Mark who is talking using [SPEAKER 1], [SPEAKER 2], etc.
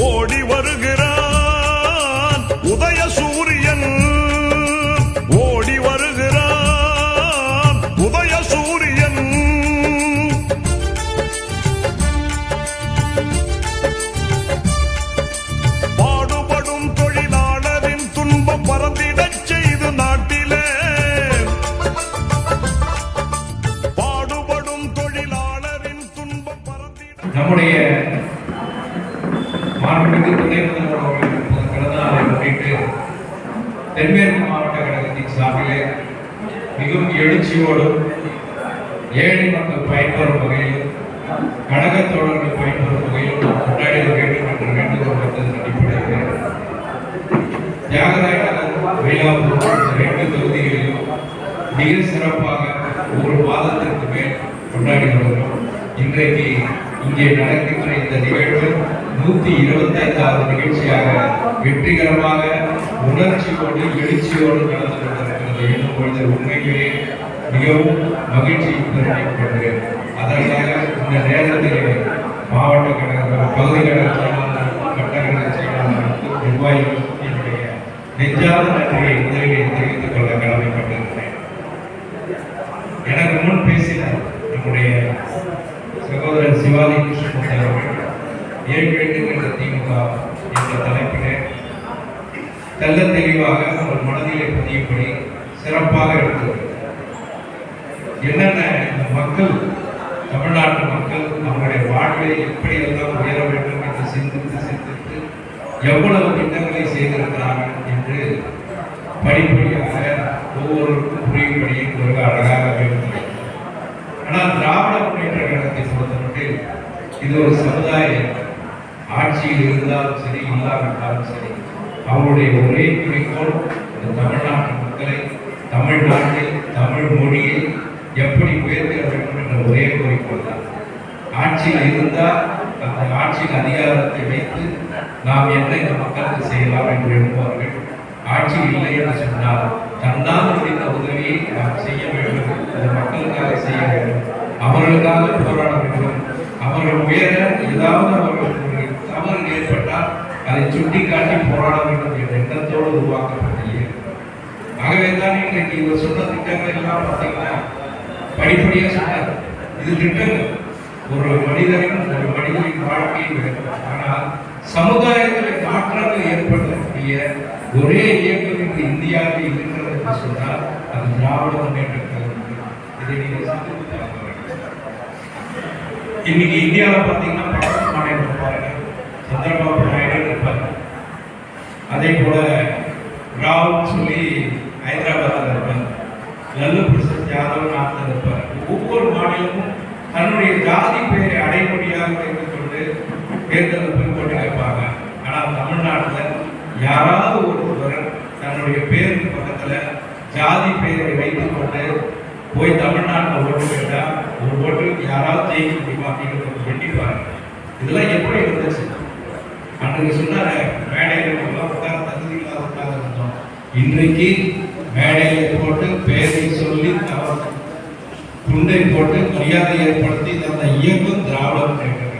[SPEAKER 1] ஓடி வருகிறான் உதய சூரியன் ஓடி வருகிறான் உதய சூரியன் பாடுபடும் தொழிலாளரின் துன்பம் பறந்திடச் செய்து நாட்டிலே. பாடுபடும் தொழிலாளரின் துன்பம் பறந்திட
[SPEAKER 2] நம்முடைய மாண்புமிகு துணை பிறந்த நாளை முன்னிட்டு தென்மேற்கு மாவட்ட கழகத்தின் சார்பிலே மிகவும் எழுச்சியோடும் ஏழை மக்கள் பயன்பெறும் வகையிலும் கழக தோழர்கள் பயன்பெறும் வகையிலும் நாம் கொண்டாடிட வேண்டும் என்ற வேண்டுகோள் வைத்ததன் அடிப்படையில் தியாகராய நகர் மயிலாப்பூர் ரெண்டு தொகுதிகளிலும் மிக சிறப்பாக ஒரு மாதத்திற்கு மேல் கொண்டாடி வருகிறோம் இன்றைக்கு இங்கே நடக்கின்ற இந்த நிகழ்வு நூத்தி இருபத்தி ஐந்தாவது நிகழ்ச்சியாக வெற்றிகரமாக உணர்ச்சியோடு எழுச்சியோடு நடந்து கொண்டிருக்கிறது என்னும் பொழுது உண்மையிலே மிகவும் மகிழ்ச்சி தெரிவிக்கப்படுகிறேன் அதற்காக இந்த நேரத்திலே மாவட்ட கழகங்கள் பகுதி கழக செயலாளர் கட்டக்கழக செயலாளர்களுக்கு நிர்வாகிகளுக்கு என்னுடைய நெஞ்சார்ந்த நன்றியை முதலிலே தெரிவித்துக் கொள்ள கடமைப்பட்டிருக்கிறேன். எனக்கு முன் பேசினார் நம்முடைய சகோதரர் சிவாஜி கிருஷ்ணமூர்த்தி அவர்கள் ஏன் வேண்டும் என்ற திமுக என்ற தலைப்பிலே தெல்ல தெளிவாக உங்கள் மனதிலே பதியும்படி சிறப்பாக எடுத்து என்னென்ன மக்கள் தமிழ்நாட்டு மக்கள் நம்முடைய வாழ்வை எப்படி எல்லாம் உயர வேண்டும் என்று சிந்தித்து சிந்தித்து எவ்வளவு திட்டங்களை செய்திருக்கிறார்கள் என்று படிப்படியாக ஒவ்வொருவருக்கும் புரியும்படி மிக அழகாக வேண்டும் ஆனால் திராவிட முன்னேற்ற கழகத்தை பொறுத்தமட்டில் இது ஒரு சமுதாய ஆட்சியில் இருந்தாலும் சரி இல்லாவிட்டாலும் சரி அவருடைய ஒரே குறிக்கோள் இந்த தமிழ்நாட்டு மக்களை தமிழ்நாட்டில் தமிழ் மொழியில் எப்படி உயர்த்திட வேண்டும் என்ற ஒரே குறிக்கோள் தான். ஆட்சியில் இருந்தால் அந்த ஆட்சியின் அதிகாரத்தை வைத்து நாம் என்ன இந்த மக்களுக்கு செய்யலாம் என்று எழுப்புவார்கள் ஆட்சி இல்லை என்று சொன்னால் தன்னால் முடிந்த உதவியை நாம் செய்ய வேண்டும். இந்த மக்களுக்காக செய்ய வேண்டும். அவர்களுக்காக போராட வேண்டும். வேற ஏதாவது அவர்களுக்கு தவறு ஏற்பட்டால் அதை சுட்டிக்காட்டி போராட வேண்டும் என்ற எண்ணத்தோடு உருவாக்கப்பட்டது. ஆகவே தான் இன்றைக்கு இவர் சொன்ன திட்டங்கள் எல்லாம் பார்த்தீங்கன்னா படிப்படியாக சொன்னார் இது திட்டங்கள். ஒரு மனிதனின் ஒரு மனிதனின் வாழ்க்கையில் வேண்டும் ஆனால் சமுதாயத்தில் மாற்றங்கள் ஏற்படுத்தக்கூடிய ஒரே இயக்கம் இன்று இந்தியாவில் இருக்கிறது என்று சொன்னால் அது திராவிட முன்னேற்ற கழகம். இதை நீங்கள் சிந்தித்து இன்னைக்கு இந்தியாவில் பார்த்தீங்கன்னா பழக்க மாநிலம் இருப்பாங்க சந்திரபாபு நாயுடு இருப்பார். அதே போல ராவ் சொல்லி ஹைதராபாத்தில் இருப்பார். லல்லு பிரசாத் யாதவ் நாட்டில் இருப்பார். ஒவ்வொரு மாநிலமும் தன்னுடைய ஜாதி பெயரை அடைமொழியாக வைத்துக் கொண்டு தேர்தலில் போய் கொண்டு கேட்பாங்க ஆனால் தமிழ்நாட்டில் யாராவது ஒருவர் தன்னுடைய பேருக்கு பக்கத்தில் ஜாதி பெயரை வைத்துக்கொண்டு போய் தமிழ்நாட்டில் ஓட்டு கேட்டால் ஒரு போட்டு யாராவது ஜெயிக்க முடியுமா அப்படிங்கிறத எண்ணிப்பாங்க இதெல்லாம் எப்படி இருந்துச்சு? அன்றைக்கு சொன்னாங்க மேடையில் உட்கார தகுதி இல்லாத உட்கார இருந்தோம். இன்றைக்கு மேடையில் போட்டு பெயரை சொல்லி தவறு. குண்டை போட்டு மரியாதை ஏற்படுத்தி தந்த இயக்கம் திராவிடம் முன்னேற்ற